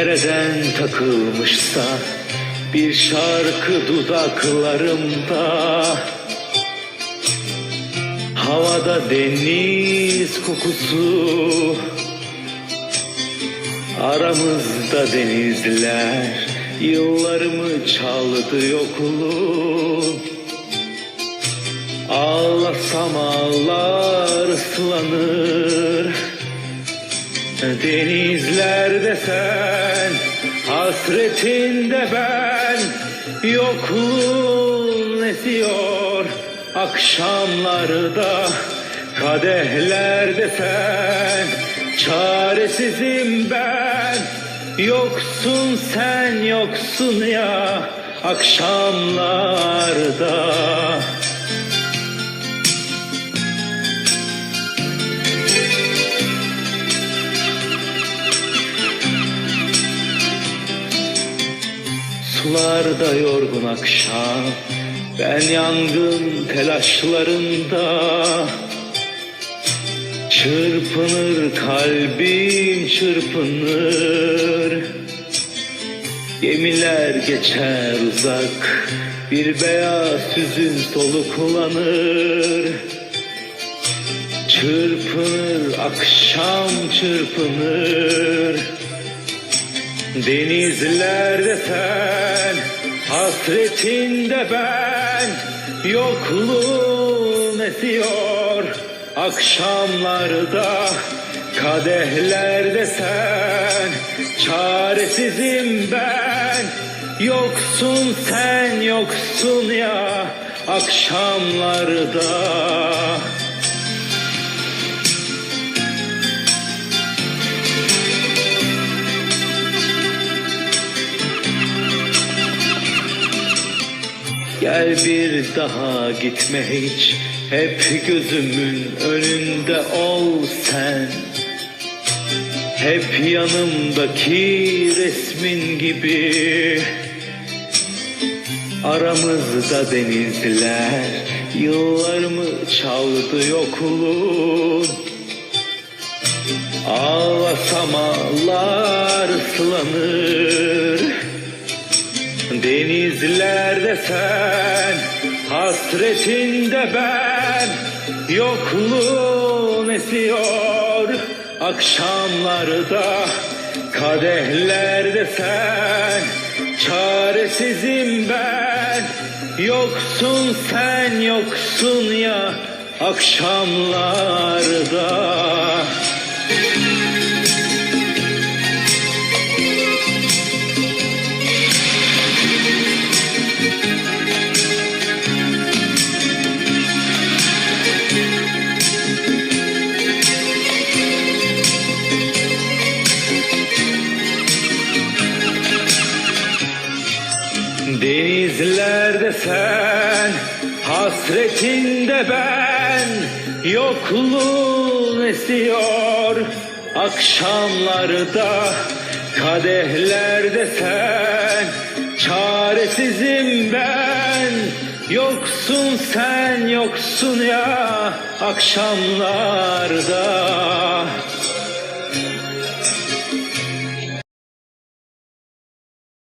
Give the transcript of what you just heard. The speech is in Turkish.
Nereden takılmışsa bir şarkı dudaklarımda. Havada deniz kokusu Aramızda denizler Yıllarımı çaldı yokluğum Ağlasam ağlar ıslanır Denizlerde sen Hasretinde ben. Yokluğun esiyor Akşamlarda Kadehlerde sen. Çaresizim ben Yoksun sen yoksun ya Akşamlarda Sularda yorgun akşam Ben yangın telaşlarında. Çırpınır kalbim çırpınır. Gemiler geçer uzak Bir beyaz hüzün soluklanır. Çırpınır akşam çırpınır Denizlerde sen, hasretinde ben, yokluğun esiyor. Akşamlarda, kadehlerde sen, çaresizim ben. Yoksun sen, yoksun ya, akşamlarda. Gel bir daha gitme hiç. Hep gözümün önünde ol sen. Hep yanımdaki resmin gibi. Aramızda denizler Yıllarımı çaldı yokluğun? Ağlasam ağlar ıslanır Denizlerde sen, hasretinde ben, yokluğun esiyor. Akşamlarda, kadehlerde sen, çaresizim ben. Yoksun sen, yoksun ya, akşamlarda. Denizlerde sen, hasretinde ben, yokluğun esiyor. Akşamlarda, kadehlerde sen, çaresizim ben. Yoksun sen, yoksun ya, akşamlarda.